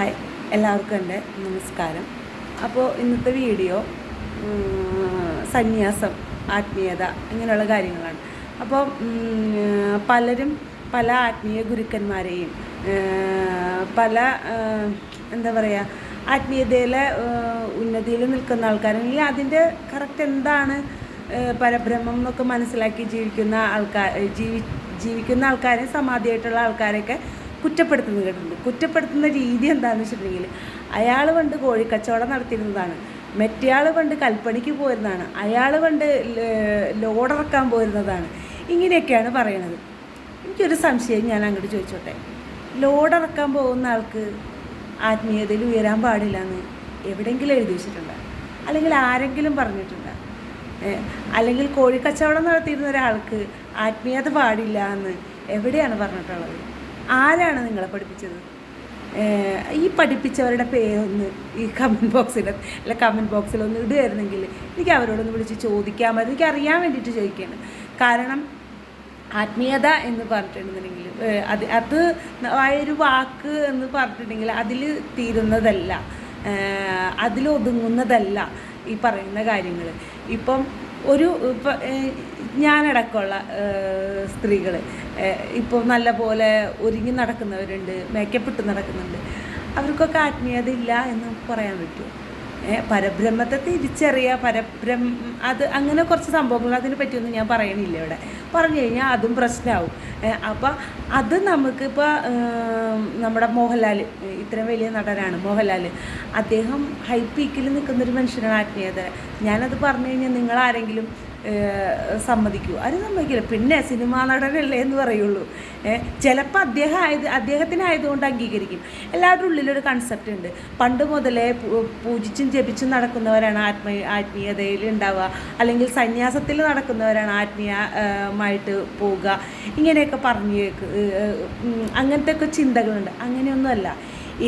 Hi എല്ലാവർക്കും എന്റെ നമസ്കാരം. അപ്പോൾ ഇന്നത്തെ വീഡിയോ സന്യാസം ആത്മീയത ഇങ്ങനെയുള്ള കാര്യങ്ങളാണ്. അപ്പോൾ പലരും പല ആത്മീയ ഗുരുക്കന്മാരെയും പല എന്താ പറയുക ആത്മീയതയിലെ ഉന്നതിയിൽ നിൽക്കുന്ന ആൾക്കാരെങ്കിൽ അതിന്റെ കറക്റ്റ് എന്താണ് പരബ്രഹ്മം എന്നൊക്കെ മനസ്സിലാക്കി ജീവിക്കുന്ന ആൾക്കാർ ജീവി ജീവിക്കുന്ന ആൾക്കാരെ സമാധിയായിട്ടുള്ള ആൾക്കാരെയൊക്കെ കുറ്റപ്പെടുത്തുന്നത് കേട്ടിട്ടുണ്ട്. കുറ്റപ്പെടുത്തുന്ന രീതി എന്താണെന്ന് വെച്ചിട്ടുണ്ടെങ്കിൽ അയാൾ പണ്ട് കോഴിക്കച്ചവടം നടത്തിയിരുന്നതാണ്. മറ്റേയാൾ പണ്ട് കൽപ്പണിക്ക് പോയിരുന്നതാണ്. അയാൾ പണ്ട് ലോഡിറക്കാൻ പോയിരുന്നതാണ്. ഇങ്ങനെയൊക്കെയാണ് പറയണത്. എനിക്കൊരു സംശയം ഞാൻ അങ്ങോട്ട് ചോദിച്ചോട്ടെ. ലോഡിറക്കാൻ പോകുന്ന ആൾക്ക് ആത്മീയതയിൽ ഉയരാൻ പാടില്ല എന്ന് എവിടെയെങ്കിലും എഴുതി വെച്ചിട്ടുണ്ട്? അല്ലെങ്കിൽ ആരെങ്കിലും പറഞ്ഞിട്ടുണ്ട്? അല്ലെങ്കിൽ കോഴിക്കച്ചവടം നടത്തിയിരുന്ന ഒരാൾക്ക് ആത്മീയത പാടില്ല എന്ന് എവിടെയാണ് പറഞ്ഞിട്ടുള്ളത്? ആരാണ് നിങ്ങളെ പഠിപ്പിച്ചത്? ഈ പഠിപ്പിച്ചവരുടെ പേരൊന്ന് ഈ കമന്റ് ബോക്സിൽ അല്ല കമന്റ് ബോക്സിലൊന്ന് ഇടുകയായിരുന്നെങ്കിൽ എനിക്ക് അവരോടൊന്ന് വിളിച്ച് ചോദിക്കാമായിരുന്നു എനിക്ക് അറിയാൻ വേണ്ടിയിട്ട് ചോദിക്കുകയാണ് കാരണം ആത്മീയത എന്ന് പറഞ്ഞിട്ടുണ്ടെന്നുണ്ടെങ്കിൽ ഏഹ് അത് അത് ആയൊരു വാക്ക് എന്ന് പറഞ്ഞിട്ടുണ്ടെങ്കിൽ അതിൽ തീരുന്നതല്ല. അതിലൊതുങ്ങുന്നതല്ല ഈ പറയുന്ന കാര്യങ്ങൾ ഇപ്പം ഒരു ഞാനടക്കമുള്ള സ്ത്രീകൾ ഇപ്പോൾ നല്ല പോലെ ഒരുങ്ങി നടക്കുന്നവരുണ്ട് മേക്കപ്പ് ഇട്ട് നടക്കുന്നുണ്ട്. അവർക്കൊക്കെ ആത്മീയത ഇല്ല എന്ന് പറയാൻ പറ്റുമോ? പരബ്രഹ്മത്തെ തിരിച്ചറിയുക പരബ്രഹ്മ അത് അങ്ങനെ കുറച്ച് സംഭവങ്ങൾ അതിനെ പറ്റിയൊന്നും ഞാൻ പറയണില്ല ഇവിടെ. പറഞ്ഞു കഴിഞ്ഞാൽ അതും പ്രശ്നമാവും അപ്പം അത് നമുക്കിപ്പോൾ നമ്മുടെ മോഹൻലാൽ ഇത്രയും വലിയ നടനാണ് മോഹൻലാൽ അദ്ദേഹം ഹൈ പീക്കിൽ നിൽക്കുന്നൊരു മനുഷ്യനാണ് ആത്മീയത. ഞാനത് പറഞ്ഞു കഴിഞ്ഞാൽ നിങ്ങളാരെങ്കിലും സമ്മതിക്കൂ. അത് സമ്മതിക്കില്ല. പിന്നെ സിനിമാ നടനല്ലേ എന്ന് പറയുള്ളൂ. ചിലപ്പോൾ അദ്ദേഹം ആയത് അദ്ദേഹത്തിനായതുകൊണ്ട് അംഗീകരിക്കും. എല്ലാവരുടെ ഉള്ളിലൊരു കൺസെപ്റ്റ് ഉണ്ട്. പണ്ട് മുതലേ പൂജിച്ചും ജപിച്ചും നടക്കുന്നവരാണ് ആത്മീയ ആത്മീയതയിൽ ഉണ്ടാവുക. അല്ലെങ്കിൽ സന്യാസത്തിൽ നടക്കുന്നവരാണ് ആത്മീയമായിട്ട് പോവുക. ഇങ്ങനെയൊക്കെ പറഞ്ഞു അങ്ങനത്തെ ഒക്കെ ചിന്തകളുണ്ട്. അങ്ങനെയൊന്നുമല്ല.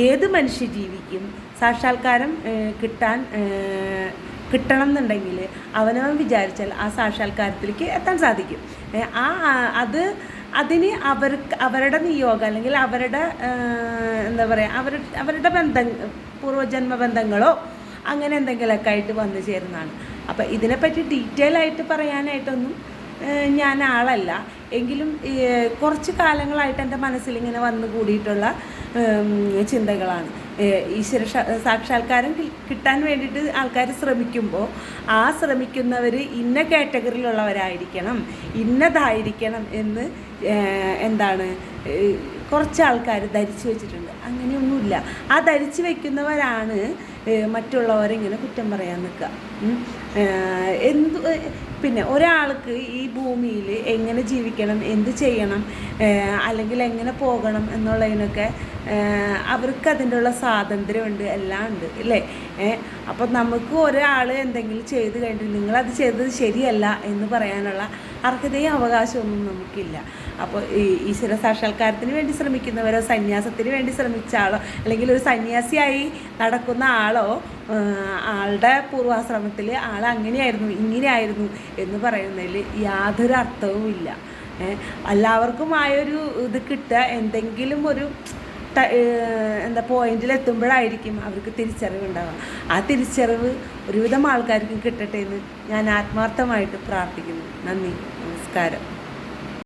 ഏത് മനുഷ്യജീവിക്കും സാക്ഷാത്കാരം കിട്ടാൻ കിട്ടണം എന്നുണ്ടെങ്കിൽ അവനവൻ വിചാരിച്ചാൽ ആ സാക്ഷാത്കാരത്തിലേക്ക് എത്താൻ സാധിക്കും. ആ അത് അതിന് അവർക്ക് അവരുടെ നിയോഗം അല്ലെങ്കിൽ അവരുടെ എന്താ പറയുക അവർ അവരുടെ ബന്ധം പൂർവജന്മ ബന്ധങ്ങളോ അങ്ങനെ എന്തെങ്കിലുമൊക്കെ ആയിട്ട് വന്നു ചേരുന്നതാണ്. അപ്പം ഇതിനെപ്പറ്റി ഡീറ്റെയിൽ ആയിട്ട് പറയാനായിട്ടൊന്നും ഞാൻ ആളല്ല. എങ്കിലും കുറച്ച് കാലങ്ങളായിട്ട് എന്റെ മനസ്സിൽ ഇങ്ങനെ വന്നു കൂടിയിട്ടുള്ള ചിന്തകളാണ്. ഈശ്വര സാക്ഷാത്കാരം കിട്ടാൻ വേണ്ടിയിട്ട് ആൾക്കാർ ശ്രമിക്കുമ്പോൾ ആ ശ്രമിക്കുന്നവർ ഇന്ന കാറ്റഗറിയിലുള്ളവരായിരിക്കണം ഇന്നതായിരിക്കണം എന്ന് എന്താണ് കുറച്ച് ആൾക്കാർ ധരിച്ചു വെച്ചിട്ടുണ്ട്. അങ്ങനെയൊന്നുമില്ല. ആ ധരിച്ചു വെക്കുന്നവരാണ് മറ്റുള്ളവരിങ്ങനെ കുറ്റം പറയാൻ നിൽക്കുക. എന്ത് പിന്നെ ഒരാൾക്ക് ഈ ഭൂമിയിൽ എങ്ങനെ ജീവിക്കണം എന്ത് ചെയ്യണം അല്ലെങ്കിൽ എങ്ങനെ പോകണം എന്നുള്ളതിനൊക്കെ അവർക്ക് അതിന്റെ ഉള്ള സ്വാതന്ത്ര്യമുണ്ട് എല്ലാം ഉണ്ട് അല്ലേ ഏ അപ്പം നമുക്ക് ഒരാൾ എന്തെങ്കിലും ചെയ്ത് കഴിഞ്ഞിട്ട് നിങ്ങളത് ചെയ്തത് ശരിയല്ല എന്ന് പറയാനുള്ള അർഹതയും അവകാശമൊന്നും നമുക്കില്ല. അപ്പോൾ ഈ ഈശ്വര സാക്ഷാത്കാരത്തിന് വേണ്ടി ശ്രമിക്കുന്നവരോ സന്യാസത്തിന് വേണ്ടി ശ്രമിച്ച ആളോ അല്ലെങ്കിൽ ഒരു സന്യാസിയായി നടക്കുന്ന ആളോ ആളുടെ പൂർവാശ്രമത്തിൽ ആൾ അങ്ങനെയായിരുന്നു ഇങ്ങനെയായിരുന്നു എന്ന് പറയുന്നതിൽ യാതൊരു അർത്ഥവുമില്ല എല്ലാവർക്കും ആയൊരു ഇത് കിട്ടുക എന്തെങ്കിലും ഒരു എന്താ പോയിന്റിൽ എത്തുമ്പോഴായിരിക്കും അവർക്ക് തിരിച്ചറിവ് ഉണ്ടാവുക ആ തിരിച്ചറിവ് ഒരുവിധം ആൾക്കാർക്കും കിട്ടട്ടെ എന്ന് ഞാൻ ആത്മാർത്ഥമായിട്ട് പ്രാർത്ഥിക്കുന്നു. നന്ദി. നമസ്കാരം.